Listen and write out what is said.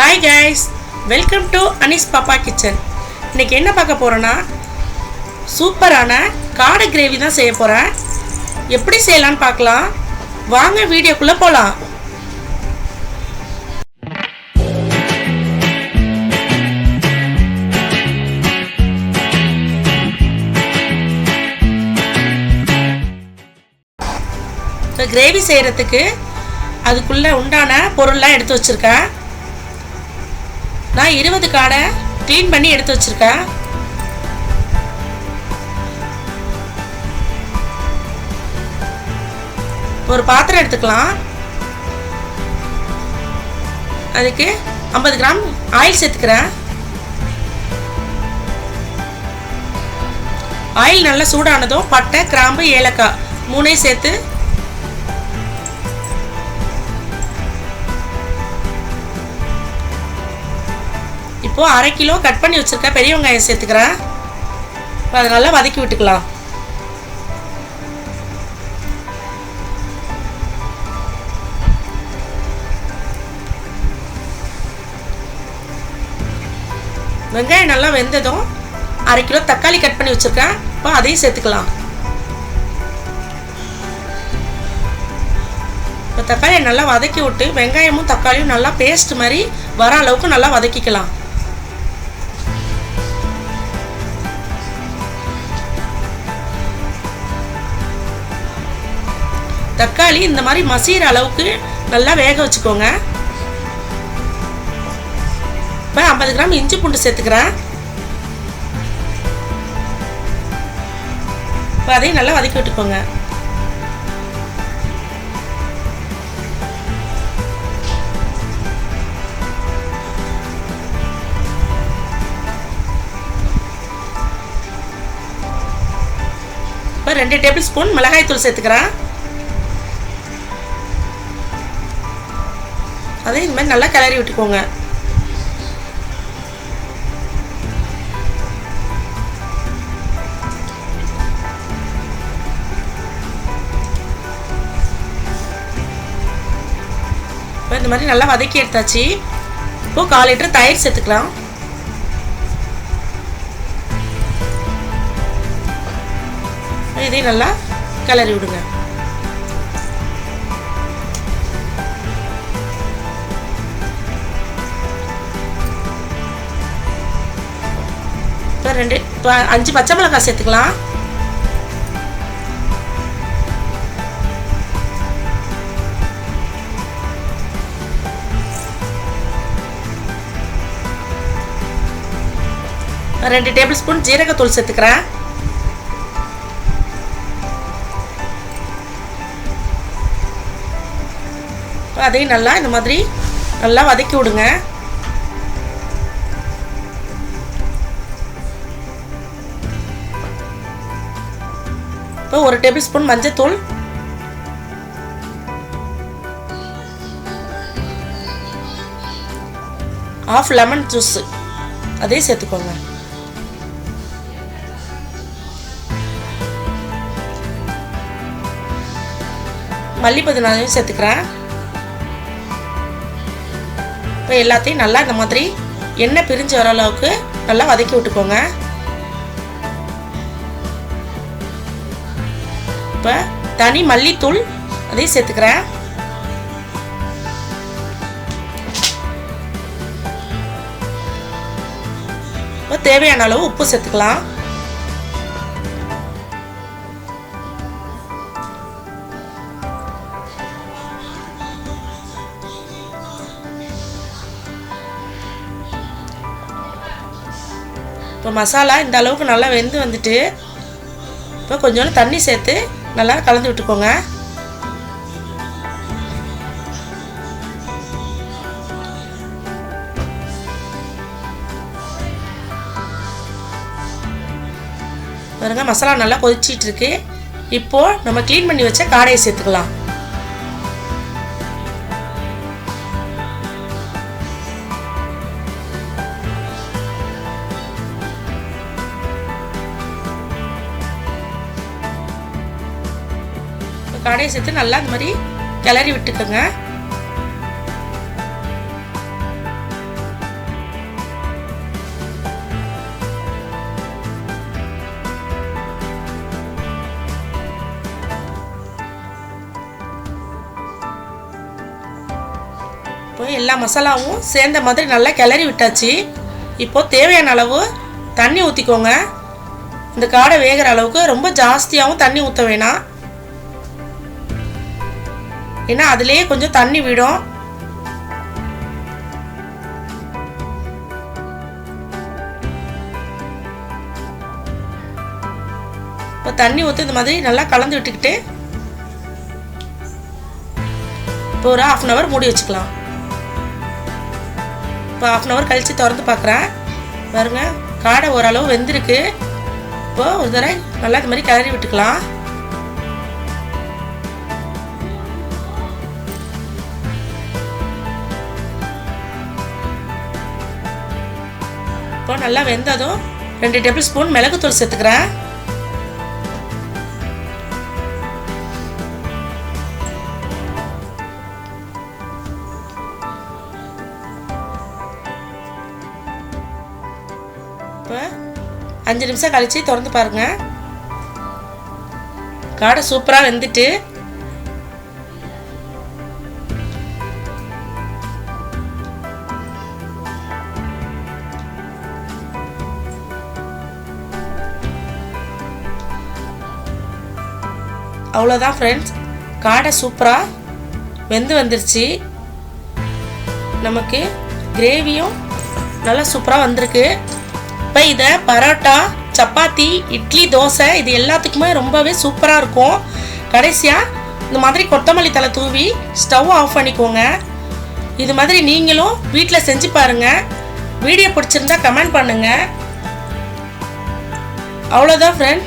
Hi guys welcome to Anis Pappa kitchen இன்னைக்கு என்ன பார்க்க போகிறோன்னா சூப்பரான காடை கிரேவி தான் செய்ய போகிறேன் எப்படி செய்யலான்னு பார்க்கலாம். வாங்க வீடியோக்குள்ளே போகலாம் இப்போ கிரேவி செய்கிறதுக்கு அதுக்குள்ளே உண்டான பொருள்லாம் எடுத்து வச்சுருக்கேன். நான் இருபது காடை க்ளீன் பண்ணி எடுத்து வச்சுருக்கேன். ஒரு பாத்திரம் எடுத்துக்கலாம். அதுக்கு ஐம்பது கிராம் ஆயில் சேர்த்துக்கிறேன். ஆயில் நல்லா சூடானதும் பட்டை கிராம்பு ஏலக்காய் மூணையும் சேர்த்து இப்போது அரை கிலோ கட் பண்ணி வச்சுருக்கேன் பெரிய வெங்காயம் சேர்த்துக்கிறேன். இப்போ அதை நல்லா வதக்கி விட்டுக்கலாம். வெங்காயம் நல்லா வெந்ததும் அரை கிலோ தக்காளி கட் பண்ணி வச்சுருக்கேன். இப்போ அதையும் சேர்த்துக்கலாம். இப்போ தக்காளியை நல்லா வதக்கி விட்டு வெங்காயமும் தக்காளியும் நல்லா பேஸ்ட் மாதிரி வர அளவுக்கு நல்லா வதக்கிக்கலாம். தக்காளி இந்த மாதிரி மசிகிற அளவுக்கு நல்லா வேக வச்சுக்கோங்க. இப்போ ஐம்பது கிராம் இஞ்சி பூண்டு சேர்த்துக்கிறேன். இப்போ அதையும் நல்லா வதக்கி விட்டுக்கோங்க. இப்போ ரெண்டு டேபிள் ஸ்பூன் மிளகாய் தூள் சேர்த்துக்கிறேன். அதே இந்த மாதிரி நல்லா கிளறி விட்டுக்கோங்க. இப்போ இந்த மாதிரி நல்லா வதக்கி எடுத்தாச்சு. இப்போ கால் லிட்டர் தயிர் சேர்த்துக்கலாம். இதையும் நல்லா கிளறி விடுங்க. ரெண்டு இப்போ அஞ்சு பச்சை மிளகாய் சேர்த்துக்கலாம். ரெண்டு டேபிள் ஸ்பூன் ஜீரகத்தூள் சேர்த்துக்கிறேன். அதையும் நல்லா இந்த மாதிரி நல்லா வதக்கி விடுங்க. இப்போ ஒரு டேபிள் ஸ்பூன் மஞ்சத்தூள். ஆஃப் லெமன் ஜூஸ் அதையும் சேர்த்துக்கோங்க. மல்லிப்பதி புதினாவையும் சேர்த்துக்கிறேன். இப்போ எல்லாத்தையும் நல்லா இந்த மாதிரி எண்ணெய் பிரிஞ்சு வர அளவுக்கு நல்லா வதக்கி விட்டுக்கோங்க. இப்போ தனி மல்லித்தூள் அதையும் சேர்த்துக்கிறேன். இப்போ தேவையான அளவு உப்பு சேர்த்துக்கலாம். இப்போ மசாலா இந்த அளவுக்கு நல்லா வெந்து வந்துட்டு இப்போ கொஞ்சோண்டு தண்ணி சேர்த்து நல்லா கலந்து விட்டுக்கோங்க. பாருங்க மசாலா நல்லா கொதிச்சிட்டு இருக்கு. இப்போ நம்ம க்ளீன் பண்ணி வச்ச காடையை சேர்த்துக்கலாம். காடையை சேர்த்து நல்லா இந்த மாதிரி கிளறி விட்டுக்கோங்க. இப்போ எல்லா மசாலாவும் சேர்ந்த மாதிரி நல்லா கிளறி விட்டாச்சு. இப்போது தேவையான அளவு தண்ணி ஊற்றிக்கோங்க இந்த காடை வேகிற அளவுக்கு ரொம்ப ஜாஸ்தியாகவும் தண்ணி ஊற்ற வேணாம். ஏன்னா அதுலேயே கொஞ்சம் தண்ணி விடும். இப்போ தண்ணி ஊற்றி இந்த மாதிரி நல்லா கலந்து விட்டுக்கிட்டு இப்போ ஒரு ஹாஃப் அன் ஹவர் மூடி வச்சுக்கலாம். இப்போ ஹாஃப் அன் ஹவர் கழித்து திறந்து பார்க்குறேன் பாருங்கள் காடை ஓரளவு வெந்திருக்கு. இப்போது ஒரு தடவை நல்லா இந்த மாதிரி கிளறி விட்டுக்கலாம். இப்போ நல்லா வெந்ததும் ரெண்டு டேபிள் ஸ்பூன் மிளகுத்தூள் சேர்த்துக்கிறேன். இப்போ அஞ்சு நிமிஷம் கழித்து திறந்து பாருங்கள் காடை சூப்பராக வெந்துட்டு அவ்வளோதான் ஃப்ரெண்ட்ஸ் காடை சூப்பராக வெந்து வந்துருச்சு. நமக்கு கிரேவியும் நல்லா சூப்பராக வந்திருக்கு. இப்போ இதை பரோட்டா சப்பாத்தி இட்லி தோசை இது எல்லாத்துக்குமே ரொம்பவே சூப்பராக இருக்கும். கடைசியாக இந்த மாதிரி கொத்தமல்லி தலை தூவி ஸ்டவ் ஆஃப் பண்ணிக்கோங்க. இது மாதிரி நீங்களும் வீட்டில் செஞ்சு பாருங்கள் வீடியோ பிடிச்சிருந்தா கமெண்ட் பண்ணுங்கள் அவ்வளோதான் ஃப்ரெண்ட்